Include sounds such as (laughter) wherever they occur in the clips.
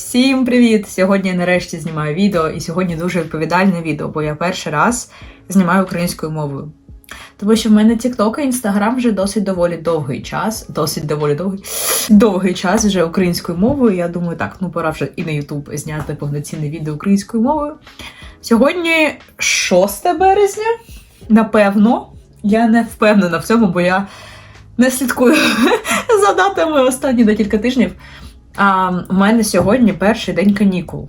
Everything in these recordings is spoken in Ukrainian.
Всім привіт! Сьогодні я нарешті знімаю відео, і сьогодні дуже відповідальне відео, бо я перший раз знімаю українською мовою. Тому що в мене TikTok і Instagram вже досить доволі довгий час, досить доволі довгий, довгий час вже українською мовою. Я думаю, так, ну пора вже і на YouTube зняти повноцінне відео українською мовою. Сьогодні 6 березня, напевно, я не впевнена в цьому, бо я не слідкую (laughs) за датами останні декілька тижнів. А у мене сьогодні перший день канікул.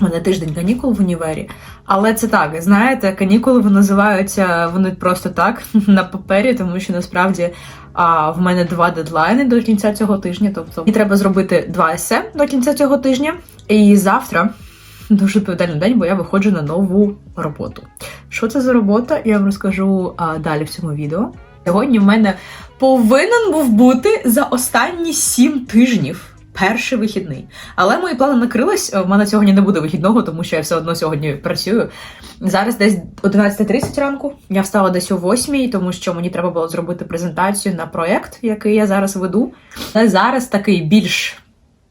У мене тиждень канікул в універі. Але це так, знаєте, канікули називаються вони просто так (laughs) на папері, тому що насправді а, в мене два дедлайни до кінця цього тижня. Тобто мені треба зробити два есе до кінця цього тижня. І завтра (laughs) дуже відповідальний день, бо я виходжу на нову роботу. Що це за робота? Я вам розкажу а, далі в цьому відео. Сьогодні в мене повинен був бути за останні сім тижнів. Перший вихідний. Але мої плани накрились. У мене сьогодні не буде вихідного, тому що я все одно сьогодні працюю. Зараз десь 11.30 ранку. Я встала десь о 8, тому що мені треба було зробити презентацію на проєкт, який я зараз веду. Але зараз такий більш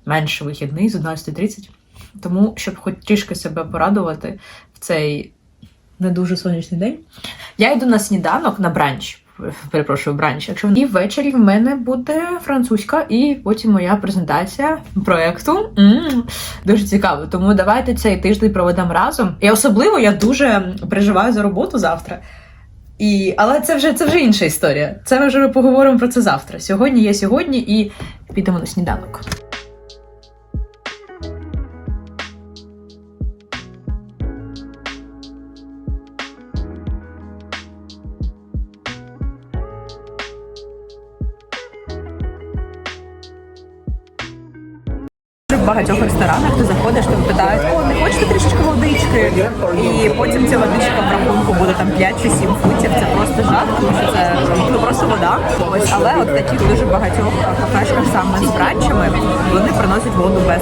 менш вихідний з 11.30. Тому, щоб хоч трішки себе порадувати в цей не дуже сонячний день, я йду на сніданок на бранч перепрошую, бранч. Якщо і ввечері в мене буде французька, і потім моя презентація проекту. М-м, дуже цікаво. Тому давайте цей тиждень проведемо разом. І особливо я дуже переживаю за роботу завтра. І, Але це вже це вже інша історія. Це ми вже поговоримо про це завтра. Сьогодні є сьогодні і підемо на сніданок. Багатьох ресторанах ти заходиш, тебе питають, о, не хочете трішечки водички? І потім ця водичка в рахунку буде там 5 чи 7 футів. Це просто жах, тому що це ну, просто вода. Ось, але от таких дуже багатьох кафешках саме з бранчами вони приносять воду без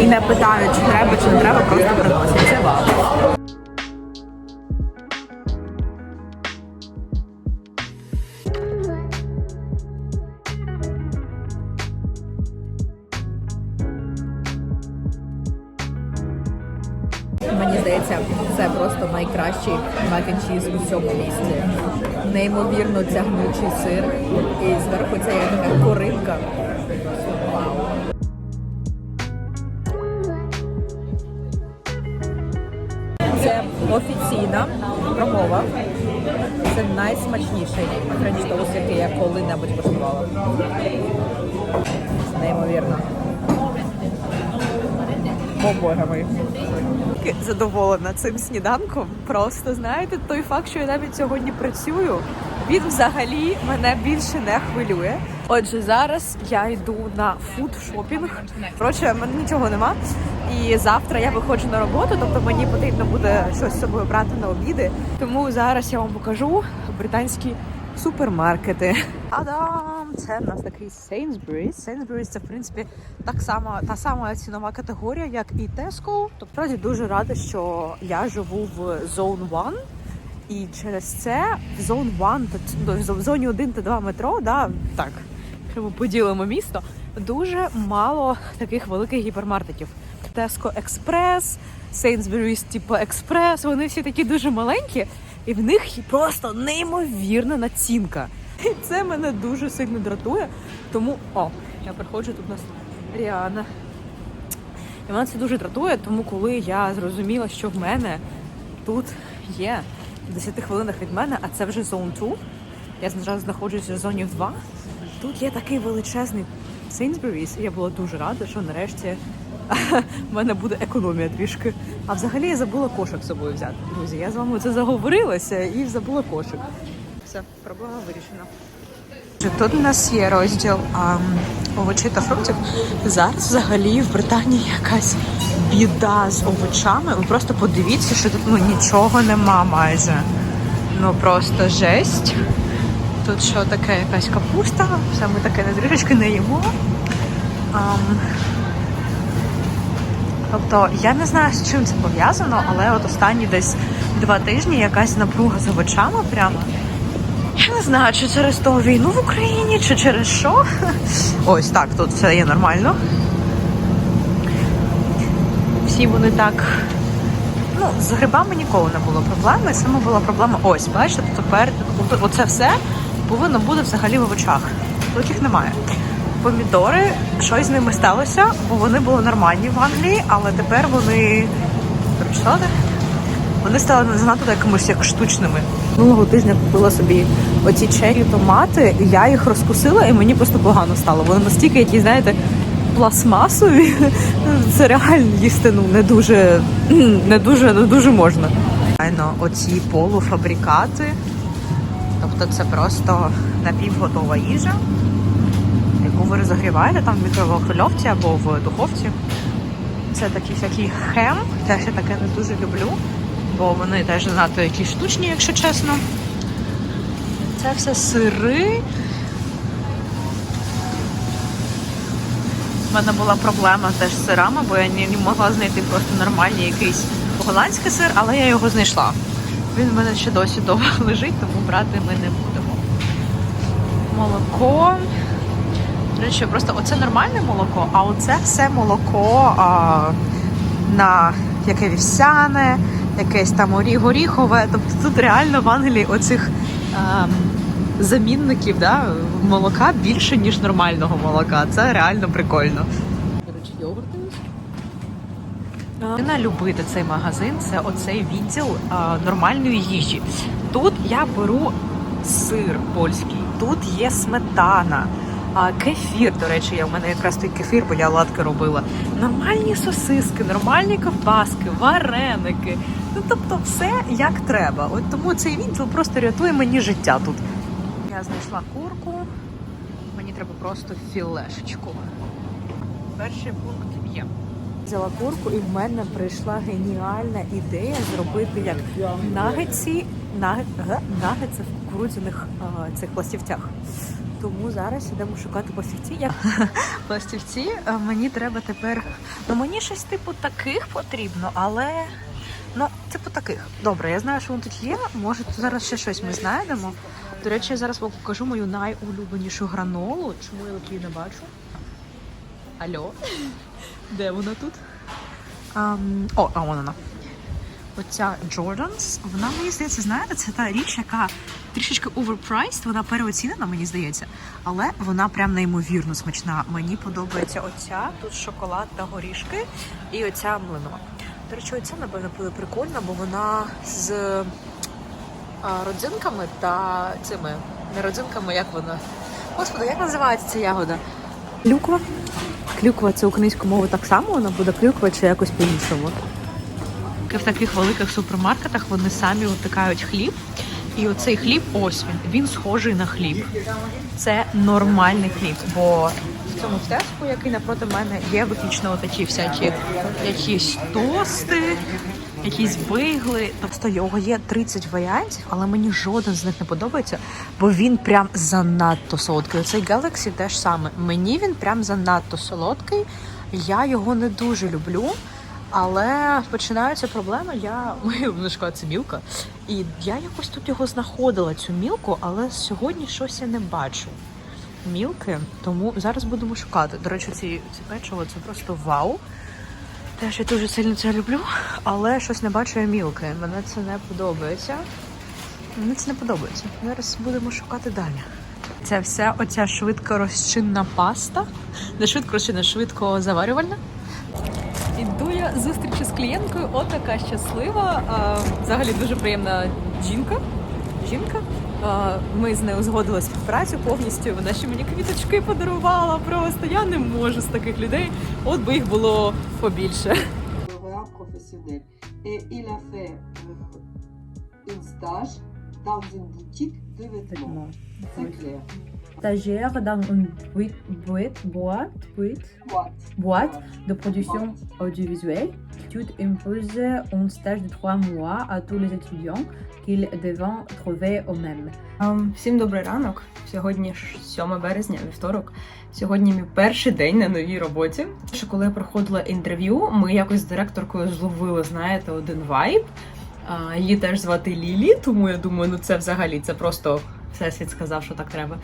І не питають, чи треба, чи не треба, просто приносять. Це вау. Мені це просто найкращий мак-н-чіз у цьому місці. Неймовірно тягнучий сир. І зверху це є така коринка. Це офіційна промова. Це найсмачніший френч-тост, який я коли-небудь коштувала. Неймовірно. О. Задоволена цим сніданком. Просто знаєте, той факт, що я навіть сьогодні працюю, він взагалі мене більше не хвилює. Отже, зараз я йду на фуд-шопінг. Коротше, мене нічого нема. І завтра я виходжу на роботу, тобто мені потрібно буде щось з собою брати на обіди. Тому зараз я вам покажу британські супермаркети. Адам! Це в нас такий Sainsbury's. Sainsbury's це в принципі так само та сама цінова категорія, як і Tesco. Тобто справді дуже рада, що я живу в Zone 1. І через це в Zone 1, та в зоні 1 та 2 метро, да, так, якщо ми поділимо місто, дуже мало таких великих гіпермаркетів. Tesco Express, Sainsbury's типу Express, вони всі такі дуже маленькі, і в них просто неймовірна націнка. І це мене дуже сильно дратує. Тому, о, я приходжу тут у нас Ріана. І мене це дуже дратує, тому коли я зрозуміла, що в мене тут є в 10 хвилинах від мене, а це вже Zone 2, я зараз знаходжуся в зоні 2. Тут є такий величезний Sainsbury's, і я була дуже рада, що нарешті (laughs) в мене буде економія трішки. А взагалі я забула кошик з собою взяти. Друзі, я з вами це заговорилася і забула кошик. Все, проблема вирішена. Тут у нас є розділ а, овочей та фруктів. Зараз взагалі в Британії якась біда з овочами. Ви просто подивіться, що тут ну, нічого нема майже. Ну просто жесть. Тут що таке якась капуста, все ми таке не трішечки не їмо. Um, тобто я не знаю, з чим це пов'язано, але от останні десь два тижні якась напруга з овочами прямо. Я не знаю, чи через того війну в Україні, чи через що. (laughs) Ось так, тут все є нормально. всі вони так. Ну, з грибами ніколи не було проблеми. Саме була проблема ось, бачите, тепер оце все повинно бути взагалі в очах. Їх немає. Помідори, щось з ними сталося, бо вони були нормальні в Англії, але тепер вони. Прочитали? Вони стали занадто якимось як штучними. Минулого тижня купила собі оці чері томати, я їх розкусила, і мені просто погано стало. Вони настільки, які, знаєте, пластмасові. (laughs) Це реально їсти ну, не дуже, (clears throat) не дуже, не дуже можна. Реально, оці полуфабрикати. Тобто це просто напівготова їжа, яку ви розогріваєте там в мікроволновці або в духовці. Це такий всякий хем. Я таке не дуже люблю, бо вони теж занадто якісь штучні, якщо чесно. Це все сири. У мене була проблема теж з сирами, бо я не могла знайти просто нормальний якийсь голландський сир, але я його знайшла. Він в мене ще досі довго (laughs) лежить, тому брати ми не будемо. Молоко. До речі, просто оце нормальне молоко, а оце все молоко а, на яке вівсяне, якесь там орі- горіхове. Тобто тут реально в Англії оцих а, замінників да, молока більше, ніж нормального молока. Це реально прикольно. Коротше, йогурти. Повинна любити цей магазин, це оцей відділ а, нормальної їжі. Тут я беру сир польський, тут є сметана, а, кефір. До речі, я в мене якраз той кефір, бо я ладки робила. Нормальні сосиски, нормальні ковбаски, вареники. Ну тобто, все як треба. От тому цей відділ просто рятує мені життя тут. Я знайшла курку. Мені треба просто філешечку. Перший пункт є. Взяла курку, і в мене прийшла геніальна ідея зробити як нагетсі, нагет, в кукурудзяних цих пластівцях. Тому зараз йдемо шукати пластівці. Як (laughs) пластівці мені треба тепер. Ну мені щось типу таких потрібно, але ну типу таких. Добре, я знаю, що вони тут є. Може, зараз ще щось ми знайдемо. До речі, я зараз вам покажу мою найулюбленішу гранолу. Чому я її не бачу? Алло? Де вона тут? Ам, о, а вон вона. Оця Jordans, вона мені здається, знаєте, це та річ, яка трішечки overpriced, вона переоцінена, мені здається, але вона прям неймовірно смачна. Мені подобається оця, тут шоколад та горішки, і оця млинова. До речі, оця, напевно, буде прикольна, бо вона з родзинками та цими не родзинками, як вона. Господи, як називається ця ягода? Клюква. Клюква це українською мовою так само, вона буде клюква чи якось по-іншому. В таких великих супермаркетах вони самі випікають хліб. І оцей хліб, ось він, він схожий на хліб. Це нормальний хліб, бо цьому теску, який напроти мене, є виключно такі всякі якісь тости, якісь бейгли. Тобто його є 30 варіантів, але мені жоден з них не подобається, бо він прям занадто солодкий. Оцей Galaxy теж саме. Мені він прям занадто солодкий. Я його не дуже люблю. Але починаються проблеми. Я (laughs) внучка це мілка, і я якось тут його знаходила, цю мілку, але сьогодні щось я не бачу. Мілки, тому зараз будемо шукати. До речі, ці, ці печиво це просто вау. Теж я дуже сильно це люблю, але щось не бачу я мілки. Мене це не подобається. Мені це не подобається. Зараз будемо шукати далі. Це вся оця швидко розчинна паста. Не швидко розчинна, швидко заварювальна. Іду я зустрічі з клієнткою, от така щаслива. Взагалі дуже приємна жінка. Жінка. Ми з нею узгодили співпрацю повністю. Вона ще мені квіточки подарувала. Просто я не можу з таких людей. От би їх було побільше. Euh, stage dans une boutique de vêtements. C'est clair. Stagiaire dans une boîte, boîte, boîte, boîte, Boîte. de production audiovisuelle. L'étude impose un stage de trois mois à tous les étudiants qu'ils devront trouver eux-mêmes. Всім добрий ранок. Сьогодні ж 7 березня, вівторок. Сьогодні мій перший день на новій роботі. Ще коли я проходила інтерв'ю, ми якось з директоркою зловили, знаєте, один вайб. Її теж звати Лілі, тому я думаю, ну це взагалі це просто всесвіт сказав, що так треба.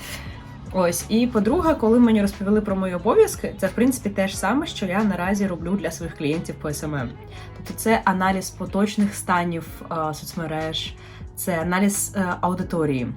Ось і по-друге, коли мені розповіли про мої обов'язки, це в принципі те ж саме, що я наразі роблю для своїх клієнтів по SMM. Тобто це аналіз поточних станів соцмереж, це аналіз е, аудиторії.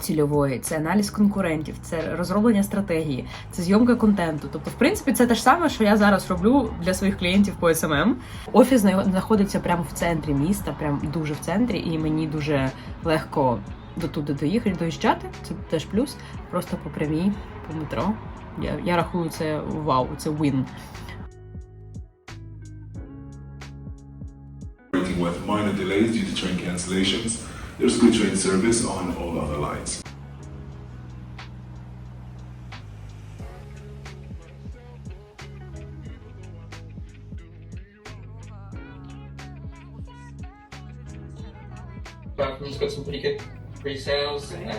Цільової, це аналіз конкурентів, це розроблення стратегії, це зйомка контенту. Тобто, в принципі, це те ж саме, що я зараз роблю для своїх клієнтів по SMM. Офіс зна- знаходиться прямо в центрі міста, прямо дуже в центрі, і мені дуже легко до туди доїхати, доїжджати. Це теж плюс. Просто по прямій, по метро. Я, я рахую це вау, це win. With minor delays due to train cancellations. There's good train service on all other lines. Pre-sales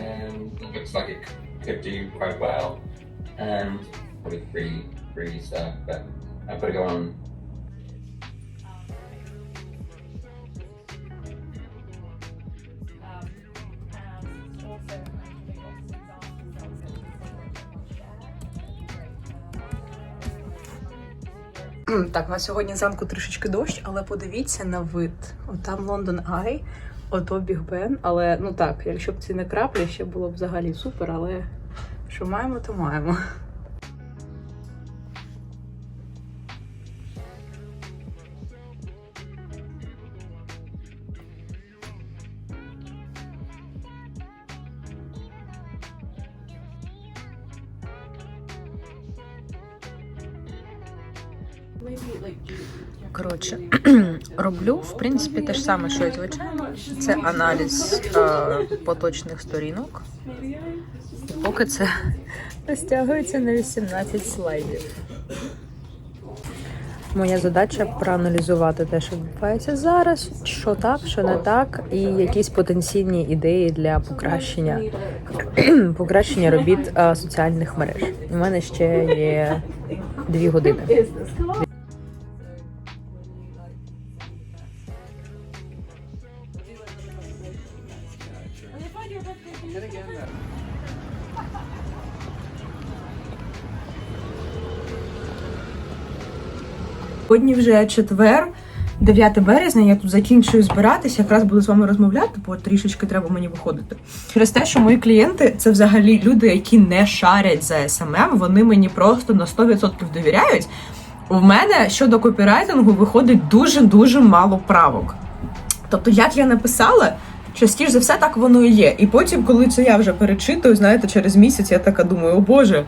and looks like it could do quite well. And probably free free stuff, but I've got to go on Так, у нас сьогодні зранку трішечки дощ, але подивіться на вид. От там Лондон Ай, ото Біг Бен. Але ну так, якщо б ці не краплі, ще було б взагалі супер, але що маємо, то маємо. Коротше, (clears throat) роблю в принципі те ж саме, що і звичайно. Це аналіз е, поточних сторінок. І поки це (laughs) розтягується на 18 слайдів. Моя задача проаналізувати те, що відбувається зараз, що так, що не так, і якісь потенційні ідеї для покращення (clears throat) покращення робіт е, соціальних мереж. У мене ще є дві години. Вже четвер, 9 березня. Я тут закінчую збиратися. Якраз буду з вами розмовляти, бо трішечки треба мені виходити. Через те, що мої клієнти це взагалі люди, які не шарять за SMM, вони мені просто на 100% довіряють. У мене щодо копірайтингу виходить дуже дуже мало правок. Тобто, як я написала, частіше за все так воно і є. І потім, коли це я вже перечитую, знаєте, через місяць я така думаю, о Боже.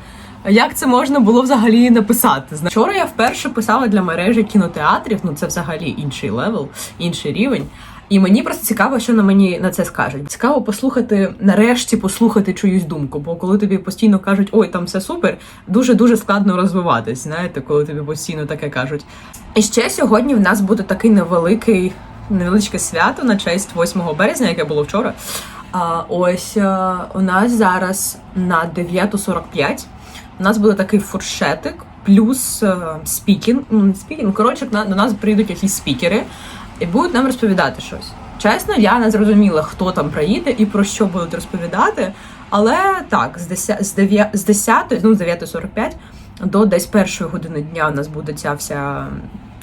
Як це можна було взагалі написати? Вчора я вперше писала для мережі кінотеатрів. Ну це взагалі інший левел, інший рівень. І мені просто цікаво, що на мені на це скажуть. Цікаво послухати, нарешті послухати чиюсь думку. Бо коли тобі постійно кажуть, ой, там все супер, дуже дуже складно розвиватись. Знаєте, коли тобі постійно таке кажуть. І ще сьогодні в нас буде такий невеликий, невеличке свято на честь 8 березня, яке було вчора. А ось е, у нас зараз на 9.45 у нас буде такий фуршетик, плюс е, спікінг. Ну, спікінг, коротше, до нас прийдуть якісь спікери і будуть нам розповідати щось. Чесно, я не зрозуміла, хто там приїде і про що будуть розповідати. Але так, з 10, з 9, з 10 ну, з 9.45 до десь першої години дня у нас буде ця вся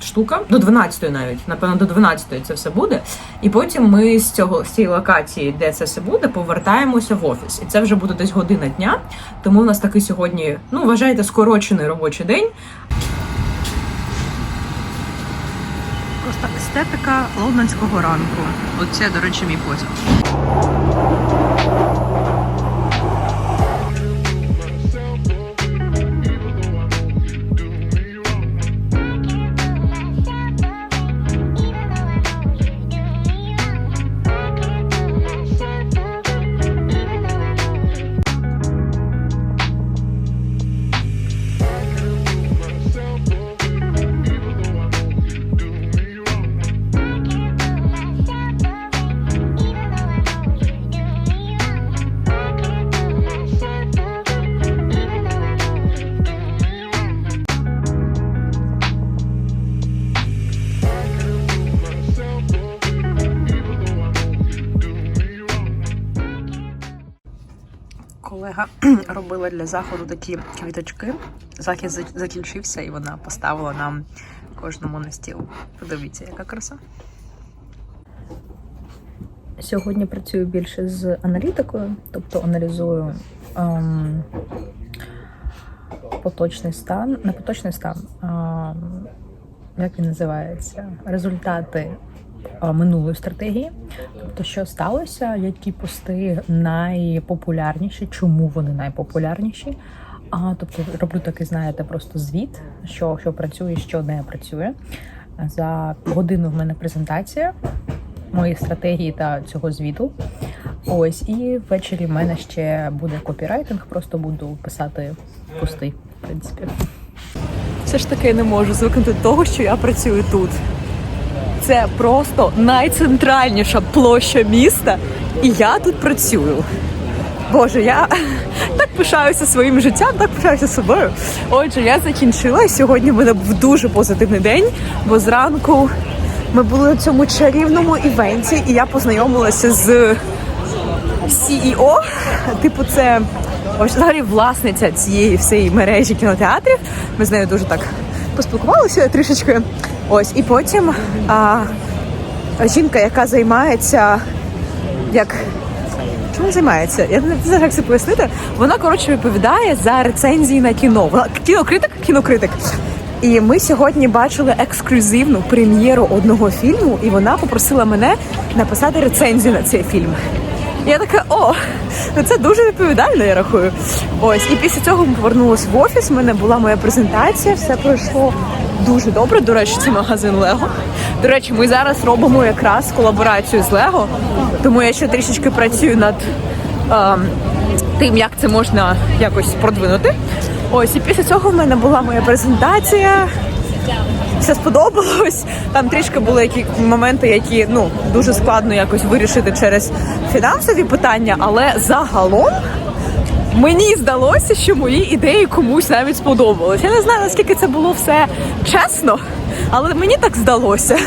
штука. До 12 навіть, напевно, до 12 це все буде. І потім ми з цього з цієї локації, де це все буде, повертаємося в офіс. І це вже буде десь година дня. Тому у нас такий сьогодні, ну вважайте, скорочений робочий день. Просто естетика лондонського ранку. Оце, до речі, мій потяг. Колега (clears throat) робила для заходу такі квіточки. Захід закінчився, і вона поставила нам кожному на стіл. Подивіться, яка краса. Сьогодні працюю більше з аналітикою, тобто аналізую ем, поточний стан, не поточний стан, а, як він називається, результати минулої стратегії. Тобто, що сталося, які пости найпопулярніші, чому вони найпопулярніші. А, тобто роблю такий, знаєте, просто звіт, що, що працює, що не працює. За годину в мене презентація моєї стратегії та цього звіту. Ось, і ввечері в мене ще буде копірайтинг, просто буду писати пости, в принципі. Все ж таки не можу звикнути до того, що я працюю тут. Це просто найцентральніша площа міста, і я тут працюю. Боже, я так пишаюся своїм життям, так пишаюся собою. Отже, я закінчила. Сьогодні в мене був дуже позитивний день, бо зранку ми були на цьому чарівному івенті, і я познайомилася з CEO, типу, це взагалі власниця цієї всієї мережі кінотеатрів. Ми з нею дуже так поспілкувалися трішечки. Ось, і потім а, жінка, яка займається як. Чому займається? Я не знаю, як це пояснити. Вона коротше відповідає за рецензії на кіно. Вона кінокритик, кінокритик. І ми сьогодні бачили ексклюзивну прем'єру одного фільму, і вона попросила мене написати рецензію на цей фільм. Я така, о, ну це дуже відповідально, я рахую. Ось, і після цього ми повернулися в офіс. У мене була моя презентація, все пройшло дуже добре. До речі, це магазин Лего. До речі, ми зараз робимо якраз колаборацію з Лего, тому я ще трішечки працюю над ем, тим, як це можна якось продвинути. Ось, і після цього в мене була моя презентація все сподобалось. Там трішки були які моменти, які ну дуже складно якось вирішити через фінансові питання, але загалом. Мені здалося, що мої ідеї комусь навіть сподобались. Я не знаю, наскільки це було все чесно, але мені так здалося.